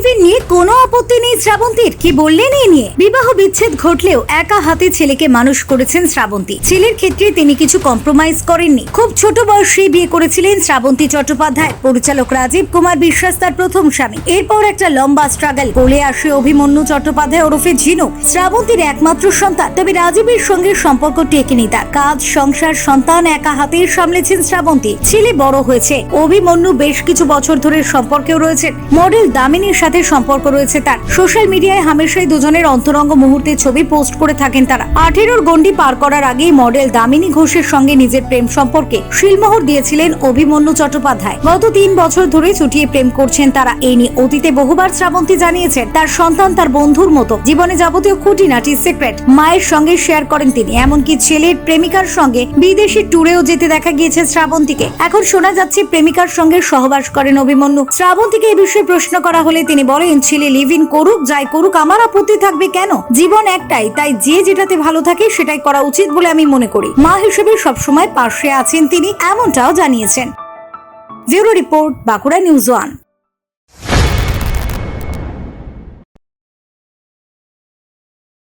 Leave নিয়ে কোনো আপত্তি নেই শ্রাবন্তীর। কি বললেন এই নিয়ে? বিবাহ বিচ্ছেদ ঘটলেও একা হাতে ছেলেকে মানুষ করেছেন শ্রাবন্তী। ছেলের ক্ষেত্রে তিনি কিছু কম্প্রোমাইজ করেননি। খুব ছোট বয়সেই বিয়ে করেছিলেন শ্রাবন্তী চট্টোপাধ্যায়। পরিচালক রাজীব কুমার বিশ্বাস তার প্রথম স্বামী। এরপর একটা লম্বা স্ট্রাগল কোলে আসে অভিমন্যু চট্টোপাধ্যায় ওরফে ঝিনু শ্রাবন্তীর একমাত্র সন্তান। তবে রাজীবের সঙ্গে সম্পর্ক টেকেনি তার। কাজ, সংসার, সন্তান একা হাতে সামলেছেন শ্রাবন্তী। ছেলে বড় হয়েছে। অভিমন্যু বেশ কিছু বছর ধরে সম্পর্কেও রয়েছেন। মডেল দামিনীর সাথে সম্পর্ক রয়েছে তার। সোশ্যাল মিডিয়ায় হামেশাই দুজনের অন্তরঙ্গ মুহূর্তে ছবি পোস্ট করে থাকেন তারা। আঠেরোর গন্ডি পার করার আগেই মডেল দামিনী ঘোষের সঙ্গে নিজের প্রেম সম্পর্কে শিলমোহর দিয়েছিলেন অভিমন্যু চট্টোপাধ্যায়। গত তিন বছর ধরে চুটিয়ে প্রেম করছেন তারা। এই নিয়ে অতীতে বহুবার শ্রাবন্তী জানিয়েছেন, তার সন্তান তার বন্ধুর মতো। জীবনে যাবতীয় খুঁটিনাটি সিক্রেট, মায়ের সঙ্গে শেয়ার করেন তিনি। এমনকি ছেলের প্রেমিকার সঙ্গে বিদেশি ট্যুরেও যেতে দেখা গিয়েছে শ্রাবন্তীকে। এখন শোনা যাচ্ছে প্রেমিকার সঙ্গে সহবাস করেন অভিমন্যু। শ্রাবন্তীকে এই বিষয়ে প্রশ্ন করা হলে তিনি বলেন, ছেলে লিভ ইন করুক, যাই করুক, আমার আপত্তি থাকবে কেন? জীবন একটাই, তাই যে যেটাতে ভালো থাকে সেটাই করা উচিত বলে আমি মনে করি। মা হিসেবে সবসময় পাশে আছেন তিনি, এমনটাও জানিয়েছেন। Bureau report, Bankura news one.